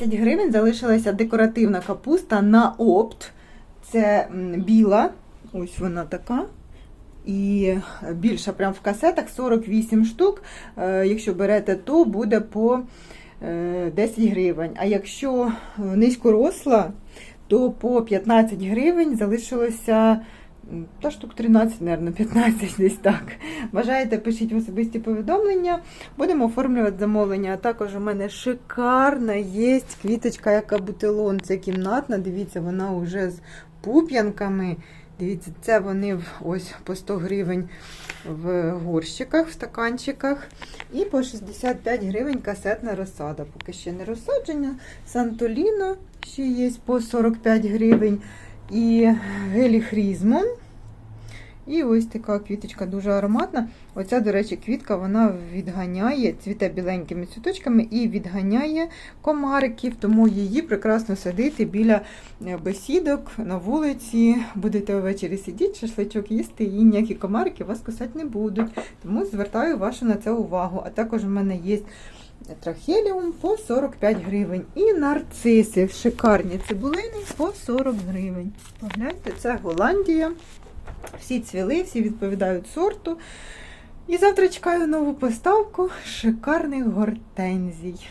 10 гривень залишилася декоративна капуста на опт. Це біла, ось вона така. І більша прям в касетах 48 штук. Е, Якщо берете, то буде по е, 10 гривень. А якщо е, низькоросла, то по 15 гривень залишилося та штук 13, мабуть, 15 десь так. Бажаєте, пишіть в особисті повідомлення. Будемо оформлювати замовлення. А також у мене шикарна є квіточка, яка бутилон. Це кімнатна. Дивіться, вона вже з пуп'янками. Дивіться, це вони ось по 100 гривень в горщиках, в стаканчиках. І по 65 гривень касетна розсада. Поки ще не розсадження. Сантоліно ще є по 45 гривень. І геліхрізмон. І ось така квіточка дуже ароматна. Оця, до речі, квітка вона відганяє, цвіте біленькими цвіточками і відганяє комариків, тому її прекрасно садити біля е, бесідок на вулиці. Будете ввечері сидіти, шашличок їсти, і ніякі комарики вас кусати не будуть. Тому звертаю вашу на це увагу. А також у мене є трахеліум по 45 гривень. І нарциси шикарні цибулини по 40 гривень. Погляньте, це Голландія. Всі цвіли, всі відповідають сорту. І завтра чекаю нову поставку шикарних гортензій.